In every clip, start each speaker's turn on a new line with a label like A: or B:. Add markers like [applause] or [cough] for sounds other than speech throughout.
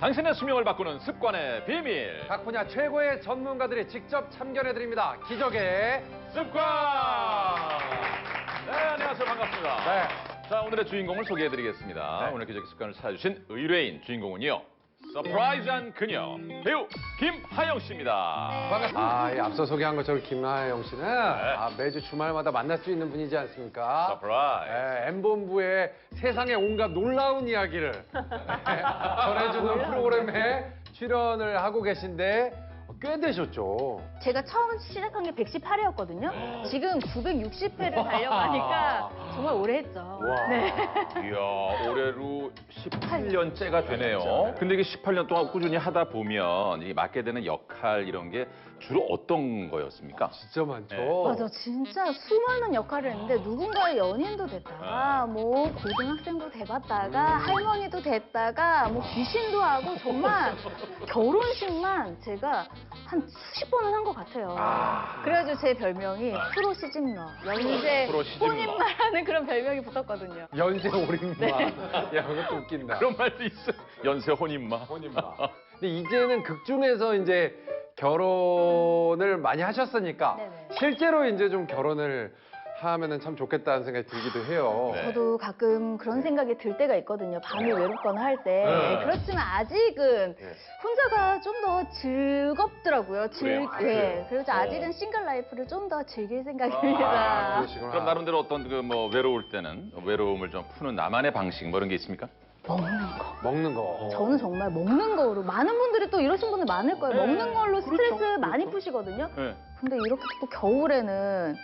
A: 당신의 수명을 바꾸는 습관의 비밀.
B: 각 분야 최고의 전문가들이 직접 참견해 드립니다. 기적의
A: 습관! 네, 안녕하세요. 반갑습니다.
B: 네.
A: 자, 오늘의 주인공을 소개해드리겠습니다.
B: 네.
A: 오늘 기적의 습관을 찾아주신 의뢰인 주인공은요. 서프라이즈한 그녀, 배우 김하영 씨입니다.
B: 반갑습니다. 아, 예, 앞서 소개한 것처럼 김하영 씨는 아, 매주 주말마다 만날 수 있는 분이지 않습니까?
A: 서프라이즈.
B: 예, M본부의 세상의 온갖 놀라운 이야기를 예, 전해주는 프로그램에 출연을 하고 계신데 꽤 되셨죠?
C: 제가 처음 시작한 게 118회였거든요. 지금 960회를 달려가니까 정말 오래 했죠.
B: 와.
C: 네.
A: 이야, 올해로 18년째가 되네요. 근데 이게 18년 동안 꾸준히 하다 보면 이 맡게 되는 역할 이런 게 주로 어떤 거였습니까?
B: 진짜 많죠?
A: 네.
C: 맞아, 진짜 수많은 역할을 했는데 누군가의 연인도 됐다가 뭐 고등학생도 돼봤다가 할머니도 됐다가 뭐 귀신도 하고 정말 결혼식만 제가 한 수십 번은 한 것 같아요.
A: 아.
C: 그래가지고 제 별명이 프로 시집러, 연재
A: 프로 시집러.
C: 혼인마라는 그런 별명이 붙었거든요.
B: 연세 오림마. [laughs] 야, 그것도 웃긴다.
A: 그런 말도 있어. 연세 혼인마.
B: 혼인마. 근데 이제는 극 중에서 이제 결혼을 많이 하셨으니까
C: 네네.
B: 실제로 이제 좀 결혼을 하면은 참 좋겠다는 생각이 들기도 해요.
A: 네.
C: 저도 가끔 그런 생각이 들 때가 있거든요. 밤이 외롭거나 할 때.
A: 네.
C: 그렇지만 아직은
B: 네.
C: 혼자가 좀 더 즐겁더라고요. 즐,
A: 그래요? 아,
C: 예.
B: 그래요?
C: 그래서
A: 어.
C: 아직은 싱글 라이프를 좀 더 즐길
B: 아,
C: 생각입니다.
B: 그러시구나.
A: 그럼 나름대로 어떤 그 뭐 외로울 때는 외로움을 좀 푸는 나만의 방식 뭐 이런 게 있습니까?
C: 먹는 거.
B: 먹는 거.
C: 저는 정말 먹는 거로 많은 분들이 또 이러신 분들 많을 거예요.
A: 네,
C: 먹는 걸로 스트레스
A: 그렇죠,
C: 많이
A: 그렇죠.
C: 푸시거든요.
A: 네.
C: 근데 이렇게 또 겨울에는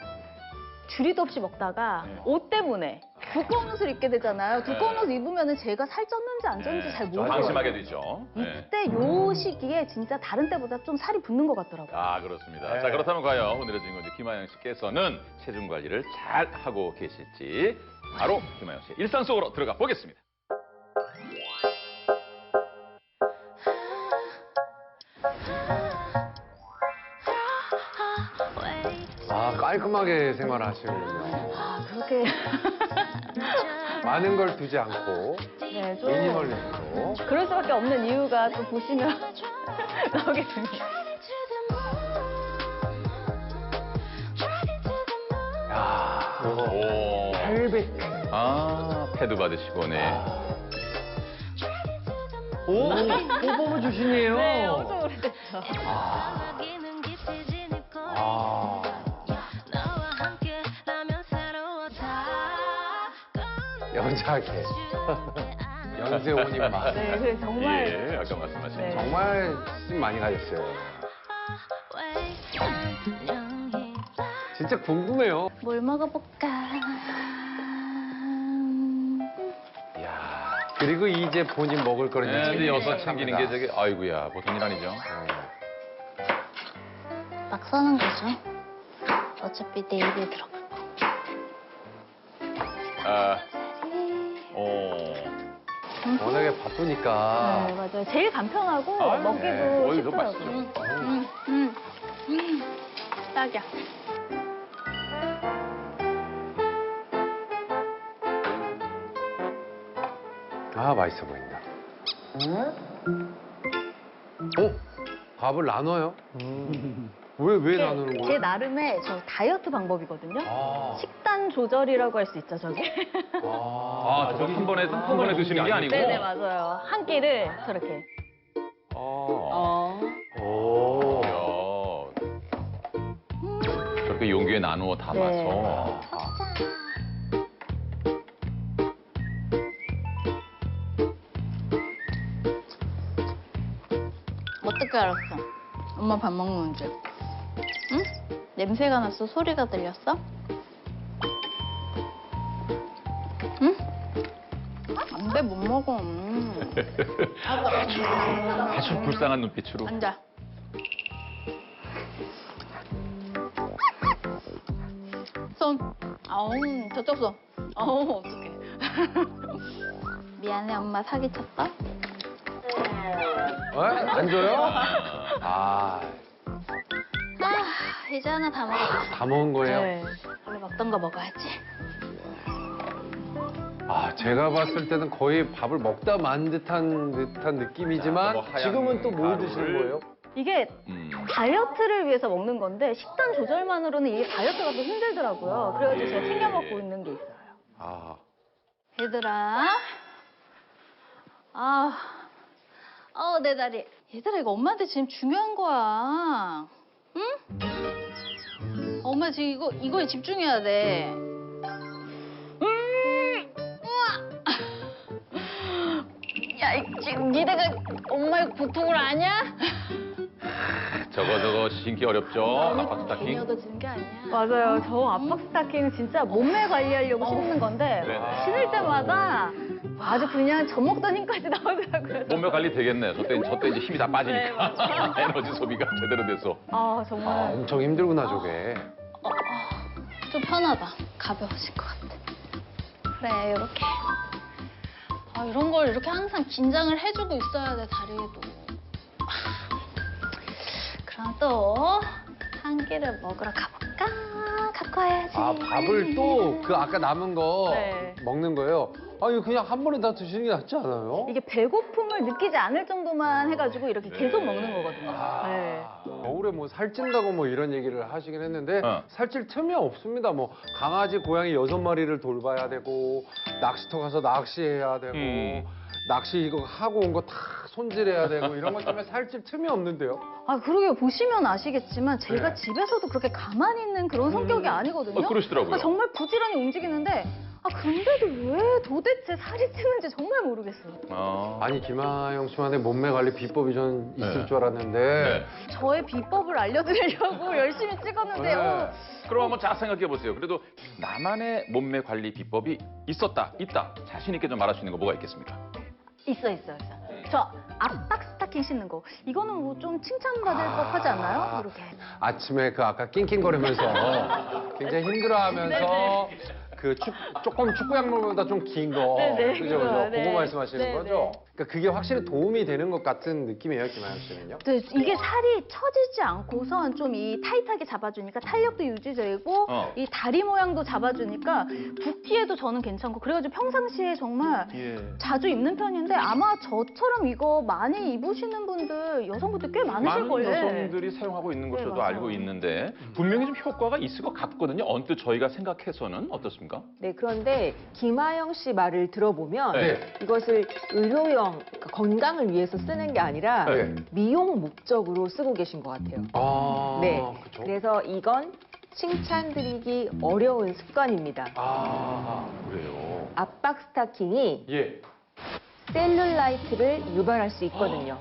C: 줄이도 없이 먹다가
A: 네.
C: 옷 때문에 두꺼운 옷을 입게 되잖아요. 두꺼운
A: 네.
C: 옷 입으면은 제가 살 쪘는지 안 쪘는지
A: 잘좀
C: 모르겠어요.
A: 방심하게 되죠. 네.
C: 이때 요 시기에 진짜 다른 때보다 좀 살이 붙는 것 같더라고요.
A: 아 그렇습니다.
B: 네.
A: 자 그렇다면 과연 오늘의 주인공 김하영 씨께서는 체중 관리를 잘 하고 계실지 바로 김하영 씨 일상 속으로 들어가 보겠습니다.
B: 깔끔하게 생활하시는군요.
C: 아, 그렇게. [laughs]
B: 많은 걸 두지 않고
C: 네, 좀.
B: 미니멀리스트로.
C: 그럴 수밖에 없는 이유가 또 보시면 [laughs] 나오게 됩니다.
B: 야,
A: 오.
B: 800.
A: 아 패드 받으시고 네.
B: 오, 호법을 주시네요.
C: 네, 엄청 오래됐죠.
B: 아, 여자게. 연세 혼인 맛.
C: 네, 그래서 정말.
A: 예, 아까 말씀하신
C: 네.
B: 정말 심 많이 가졌어요. 진짜 궁금해요.
C: 뭘 먹어볼까?
B: 이야. 그리고 이제 본인 먹을 거를
A: 네, 근데 여섯 챙기는 게
B: 저기.
A: 저게 아이고야 보통 일 아니죠.
C: 막 써는 거죠. 어차피 내일에 들어갈 거.
A: 아, 오.
B: 워낙에 바쁘니까.
C: 네, 맞아요. 제일 간편하고
A: 아유,
C: 먹기도
A: 네. 어이, 너무
C: 쉽더라고요.
A: 맛있어요.
C: 음, 음, 음. 딱이야.
B: 아, 맛있어 보인다. 어? 밥을 나눠요? 왜, 왜
C: 이게
B: 나누는
C: 제
B: 거예요?
C: 나름의 저 다이어트 방법이거든요.
B: 아,
C: 식 단 조절이라고 할 수 있죠, 저게.
A: 아, 저거 한 번에 한 번에 드시는 게 아니고.
C: 네네, 맞아요. 한 끼를 저렇게.
A: 아.
C: 어.
B: 오.
A: 이야. 저렇게 용기에 나누어 담아서.
C: 네. 어떻게 알았어? 엄마 밥 먹는 줄. 응? 냄새가 났어? 소리가 들렸어? 안 돼, 못 먹어. 음.
A: 아주 불쌍한 눈빛으로.
C: 앉아. 손. 아우, 저쪽 손. 아우, 어떡해. [laughs] 미안해, 엄마 사기쳤다.
B: 어? 안 줘요? [laughs] 아,
C: 아, 이제 하나 다 먹었다.
B: 다 먹은 거예요?
C: 네. 원래 먹던 거 먹어야지.
B: 아, 제가 봤을 때는 거의 밥을 먹다 만 듯한 듯한 느낌이지만
A: 뭐
B: 지금은 또 뭘 드시는 거예요?
C: 이게
A: 음.
C: 다이어트를 위해서 먹는 건데 식단 조절만으로는 이게 다이어트가 또 힘들더라고요. 그래가지고 제가
A: 예.
C: 챙겨 먹고 있는 게 있어요.
A: 아,
C: 얘들아. 아. 어, 내 다리. 얘들아, 이거 엄마한테 지금 중요한 거야. 응? 엄마 지금 이거, 이거에 집중해야 돼. 니네가 엄마의 고통을 아냐?
A: 저거 저거 신기 어렵죠? 아빠 스타킹.
C: 게 아니야. 맞아요. 저 압박 스타킹은 진짜 몸매 관리하려고 신는 건데
A: 네네.
C: 신을 때마다 아주 그냥 젖 먹던 힘까지 나오더라고요.
A: 몸매 관리 되겠네. 저때 저때 이제 힘이 다 빠지니까
C: 네, [laughs]
A: 에너지 소비가 제대로 돼서.
C: 아 정말
B: 아, 엄청 힘들구나, 저게.
C: 어, 어, 좀 편하다. 가벼워질 것 같아. 그래 이렇게. 아 이런 걸 이렇게 항상 긴장을 해주고 있어야 돼 다리에도. 아, 그럼 또 한 끼를 먹으러 가볼까? 와야지.
B: 아, 밥을 또 그 아까 남은 거
C: 네.
B: 먹는 거예요? 아, 이거 그냥 한 번에 다 드시는 게 낫지 않아요?
C: 이게 배고픔을 느끼지 않을 정도만 해가지고 이렇게 계속 먹는 거거든요.
B: 아,
C: 네.
B: 겨울에 뭐 살찐다고 뭐 이런 얘기를 하시긴 했는데
A: 어.
B: 살찔 틈이 없습니다. 뭐 강아지, 고양이 여섯 마리를 돌봐야 되고 낚시터 가서 낚시해야 되고
A: 음.
B: 낚시 이거 하고 온 거 다 손질해야 되고 이런 것 때문에 살찔 틈이 없는데요.
C: 아 그러게 보시면 아시겠지만 제가
B: 네.
C: 집에서도 그렇게 가만히 있는 그런 성격이 아니거든요.
A: 어, 그러시더라고요.
C: 아, 정말 부지런히 움직이는데 아 근데도 왜 도대체 살이 찌는지 정말 모르겠어요.
A: 아.
B: 아니 김하영 씨만의 몸매 관리 비법이 전 있을
A: 네.
B: 줄 알았는데
A: 네.
C: 저의 비법을 알려드리려고 [laughs] 열심히 찍었는데
B: 네.
C: 어,
A: 그럼 한번 잘 생각해 보세요. 그래도 나만의 몸매 관리 비법이 있었다, 있다. 자신 있게 좀 말할 수 있는 거 뭐가 있겠습니까?
C: 있어 있어 있어. 저 압박 스타킹 신는 거 이거는 뭐 좀 칭찬받을
B: 아.
C: 법하지 않아요? 이렇게.
B: 아침에 그 아까 낑낑거리면서 [laughs] 굉장히 힘들어하면서 그 축, 조금 축구 양말보다 좀 긴 거.
C: 네네,
B: 그죠,
C: 그거,
B: 그죠?
C: 네.
B: 그거 말씀하시는
C: 네네.
B: 거죠? 그러니까 그게 확실히 도움이 되는 것 같은 느낌이에요, 김하영 씨는요?
C: 네, 이게 살이 처지지 않고선 좀 이 타이트하게 잡아주니까 탄력도 유지되고
A: 어.
C: 이 다리 모양도 잡아주니까 붓기에도 저는 괜찮고 그래가지고 평상시에 정말
A: 예.
C: 자주 입는 편인데 아마 저처럼 이거 많이 입으시는 분들 여성분들 꽤 많으실
A: 많은
C: 거예요.
A: 여성들이 사용하고 있는
C: 네,
A: 것으로
C: 맞아요.
A: 알고 있는데 분명히 좀 효과가 있을 것 같거든요. 언뜻 저희가 생각해서는 어떻습니까?
D: 네, 그런데 김하영 씨 말을 들어보면
A: 네.
D: 이것을 의료용 그러니까 건강을 위해서 쓰는 게 아니라
B: 네.
D: 미용 목적으로 쓰고 계신 것 같아요.
B: 아,
D: 네,
B: 그쵸?
D: 그래서 이건 칭찬드리기 어려운 습관입니다.
B: 아,
A: 그래요.
D: 압박 스타킹이
B: 예.
D: 셀룰라이트를 유발할 수 있거든요.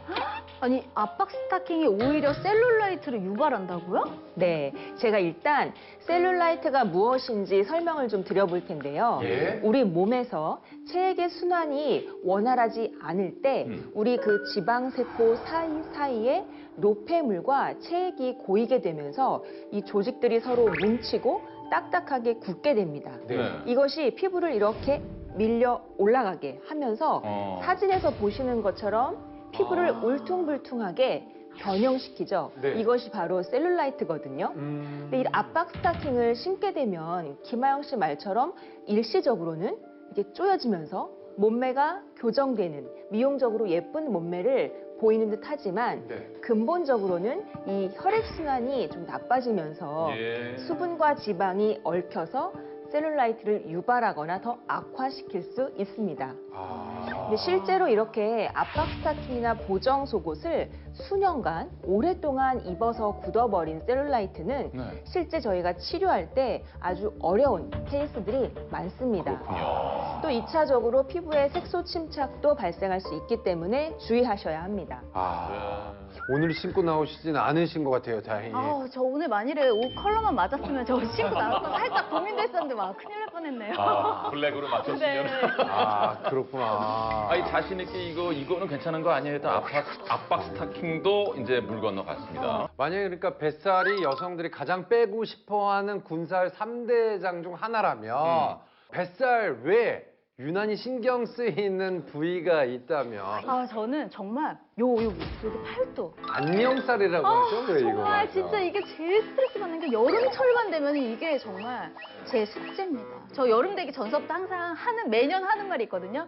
C: 아니 압박 스타킹이 오히려 셀룰라이트를 유발한다고요?
D: 네, 제가 일단 셀룰라이트가 무엇인지 설명을 좀 드려볼 텐데요.
B: 예.
D: 우리 몸에서 체액의 순환이 원활하지 않을 때
A: 음.
D: 우리 그 지방세포 사이사이에 노폐물과 체액이 고이게 되면서 이 조직들이 서로 뭉치고 딱딱하게 굳게 됩니다.
B: 네.
D: 이것이 피부를 이렇게 밀려 올라가게 하면서
A: 어.
D: 사진에서 보시는 것처럼 피부를
A: 아.
D: 울퉁불퉁하게 변형시키죠.
B: 네.
D: 이것이 바로 셀룰라이트거든요.
B: 음.
D: 근데 이 압박 스타킹을 신게 되면 김하영 씨 말처럼 일시적으로는 이게 쪼여지면서 몸매가 교정되는 미용적으로 예쁜 몸매를 보이는 듯 하지만
B: 네.
D: 근본적으로는 이 혈액순환이 좀 나빠지면서
A: 예.
D: 수분과 지방이 얽혀서 셀룰라이트를 유발하거나 더 악화시킬 수 있습니다.
B: 아.
D: 근데 실제로 이렇게 압박 스타킹이나 보정 속옷을 수년간 오랫동안 입어서 굳어버린 셀룰라이트는
A: 네.
D: 실제 저희가 치료할 때 아주 어려운 케이스들이 많습니다.
A: 그렇군요.
D: 또 2차적으로 피부에 색소 침착도 발생할 수 있기 때문에 주의하셔야 합니다.
B: 아.
A: 네.
B: 오늘 신고 나오시진 않으신 것 같아요, 다행히.
C: 아우 저 오늘 만일에 옷 컬러만 맞았으면 저 신고 나올까 살짝 고민됐었는데 와 큰일 날 뻔했네요.
A: 아, 블랙으로 맞췄으면.
C: 네.
B: 아, 그렇구나.
A: 아니 자신 있게 이거 이거는 괜찮은 거 아니에요? 일단 압박, 압박 스타킹도 이제 물 건너 갔습니다.
B: 만약에 그러니까 뱃살이 여성들이 가장 빼고 싶어하는 군살 삼대장 중 하나라면
A: 음.
B: 뱃살 외에 유난히 신경 쓰이는 부위가 있다면
C: 아 저는 정말 요 여기 여기 팔도
B: 안녕살이라고 하죠. 왜 이거?
C: 아, 정말
B: 맞아.
C: 진짜 이게 제일 스트레스 받는 게 여름철만 되면 이게 정말 제 숙제입니다. 저 여름 되기 전서부터 항상 하는 매년 하는 말이 있거든요.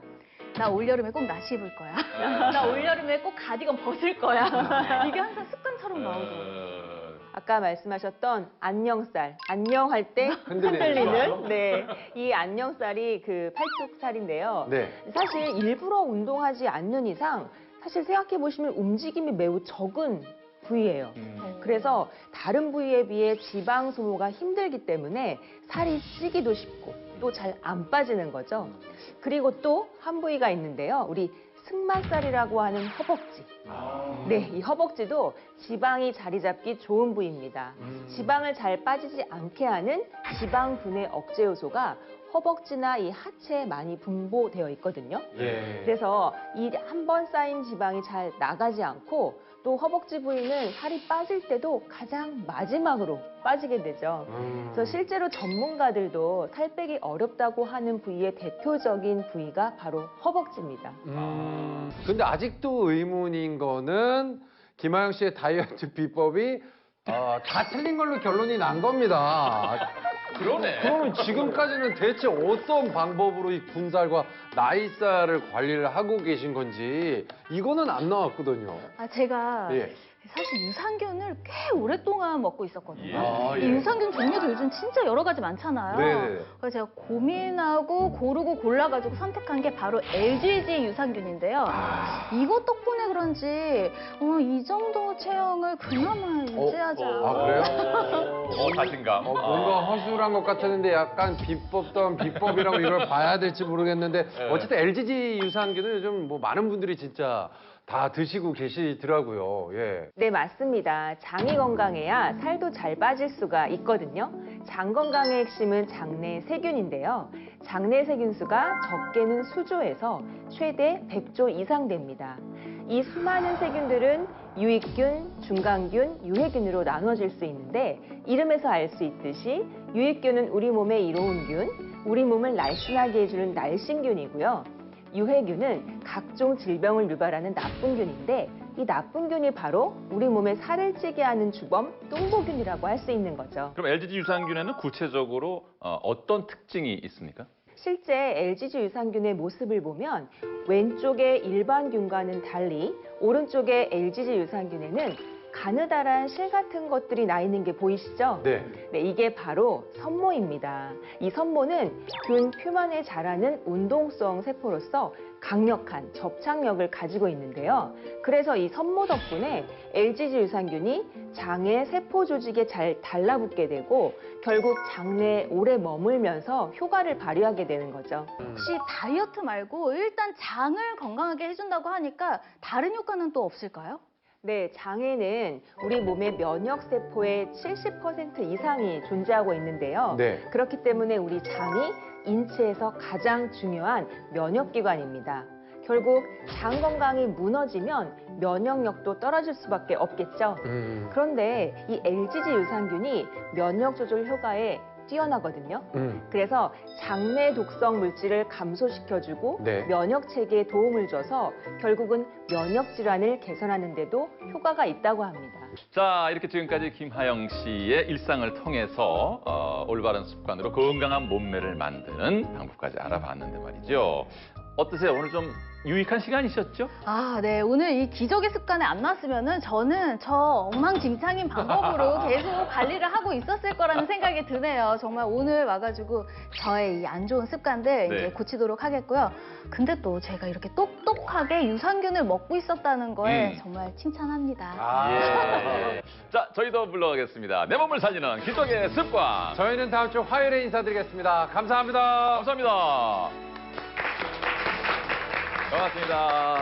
C: 나 올여름에 꼭 나시 입을 거야. [laughs] 나 올여름에 꼭 가디건 벗을 거야. 이게 항상 습관처럼 나오더라고요.
D: 아까 말씀하셨던 안녕살, 안녕할 때
B: 흔들리는
D: 흔들리는 네, 이 안녕살이 그 팔뚝살인데요.
B: 네.
D: 사실 일부러 운동하지 않는 이상 사실 생각해 보시면 움직임이 매우 적은 부위예요.
A: 음.
D: 그래서 다른 부위에 비해 지방 소모가 힘들기 때문에 살이 찌기도 쉽고 또 잘 안 빠지는 거죠. 그리고 또 한 부위가 있는데요. 우리 승마살이라고 하는 허벅지. 네, 이 허벅지도 지방이 자리 잡기 좋은 부위입니다.
B: 음.
D: 지방을 잘 빠지지 않게 하는 지방 분해 억제 요소가 허벅지나 이 하체에 많이 분포되어 있거든요.
B: 예.
D: 그래서 이 한 번 쌓인 지방이 잘 나가지 않고 또 허벅지 부위는 살이 빠질 때도 가장 마지막으로 빠지게 되죠.
B: 음.
D: 그래서 실제로 전문가들도 살 빼기 어렵다고 하는 부위의 대표적인 부위가 바로 허벅지입니다.
B: 음, 근데 아직도 의문인 거는 김하영 씨의 다이어트 비법이 어, 다 틀린 걸로 결론이 난 겁니다.
A: 그러네.
B: 그러면 지금까지는 대체 어떤 방법으로 이 군살과 나이살을 관리를 하고 계신 건지 이거는 안 나왔거든요.
C: 아 제가
B: 예.
C: 사실 유산균을 꽤 오랫동안 먹고 있었거든요.
A: 예.
B: 아,
C: 이
B: 예.
C: 유산균 종류도 요즘 진짜 여러 가지 많잖아요.
B: 네네.
C: 그래서 제가 고민하고 고르고 골라가지고 선택한 게 바로 LGG 유산균인데요.
B: 아.
C: 이것 덕분에 그런지 어, 이 정도 체형을 그나마 유지하자.
B: 아, 그래요?
A: 어, 자신감.
B: 어, 뭔가 허술한 것 같았는데 약간 비법다운 비법이라고 이걸 봐야 될지 모르겠는데
A: 네.
B: 어쨌든 LGG 유산균은 요즘 뭐 많은 분들이 진짜 다 드시고 계시더라고요. 예.
D: 네, 맞습니다. 장이 건강해야 살도 잘 빠질 수가 있거든요. 장 건강의 핵심은 장내 세균인데요. 장내 세균 수가 적게는 수조에서 최대 100조 이상 됩니다. 이 수많은 세균들은 유익균, 중간균, 유해균으로 나눠질 수 있는데 이름에서 알 수 있듯이 유익균은 우리 몸에 이로운 균, 우리 몸을 날씬하게 해주는 날씬균이고요. 유해균은 각종 질병을 유발하는 나쁜 균인데 이 나쁜 균이 바로 우리 몸에 살을 찌게 하는 주범 똥보균이라고 할 수 있는 거죠.
A: 그럼 LGG 유산균에는 구체적으로 어, 어떤 특징이 있습니까?
D: 실제 LGG 유산균의 모습을 보면 왼쪽의 일반 균과는 달리 오른쪽의 LGG 유산균에는 가느다란 실 같은 것들이 나 있는 게 보이시죠?
B: 네.
D: 네, 이게 바로 선모입니다. 이 선모는 균 표면에 자라는 운동성 세포로서 강력한 접착력을 가지고 있는데요. 그래서 이 선모 덕분에 LGG 유산균이 장의 세포 조직에 잘 달라붙게 되고 결국 장내에 오래 머물면서 효과를 발휘하게 되는 거죠.
C: 혹시 다이어트 말고 일단 장을 건강하게 해준다고 하니까 다른 효과는 또 없을까요?
D: 네, 장에는 우리 몸의 면역 세포의 70% 이상이 존재하고 있는데요.
B: 네.
D: 그렇기 때문에 우리 장이 인체에서 가장 중요한 면역 기관입니다. 결국 장 건강이 무너지면 면역력도 떨어질 수밖에 없겠죠.
B: 음.
D: 그런데 이 LGG 유산균이 면역 조절 효과에 뛰어나거든요.
B: 음.
D: 그래서 장내 독성 물질을 감소시켜주고
B: 네.
D: 면역 체계에 도움을 줘서 결국은 면역 질환을 개선하는 데도 효과가 있다고 합니다.
A: 자, 이렇게 지금까지 김하영 씨의 일상을 통해서 어, 올바른 습관으로 건강한 몸매를 만드는 방법까지 알아봤는데 말이죠. 어떠세요? 오늘 좀 유익한 시간이셨죠?
C: 아, 네. 오늘 이 기적의 습관에 안 났으면은 저는 저 엉망진창인 방법으로 [laughs] 계속 관리를 하고 있었을 거라는 생각이 드네요. 정말 오늘 와가지고 저의 이 안 좋은 습관들
A: 네.
C: 이제 고치도록 하겠고요. 근데 또 제가 이렇게 똑똑하게 유산균을 먹고 있었다는 거에
A: 음.
C: 정말 칭찬합니다.
B: 아.
A: 예. 자, 저희도 불러가겠습니다. 내 몸을 살리는 기적의 습관.
B: 저희는 다음 주 화요일에 인사드리겠습니다. 감사합니다.
A: 감사합니다. 고맙습니다.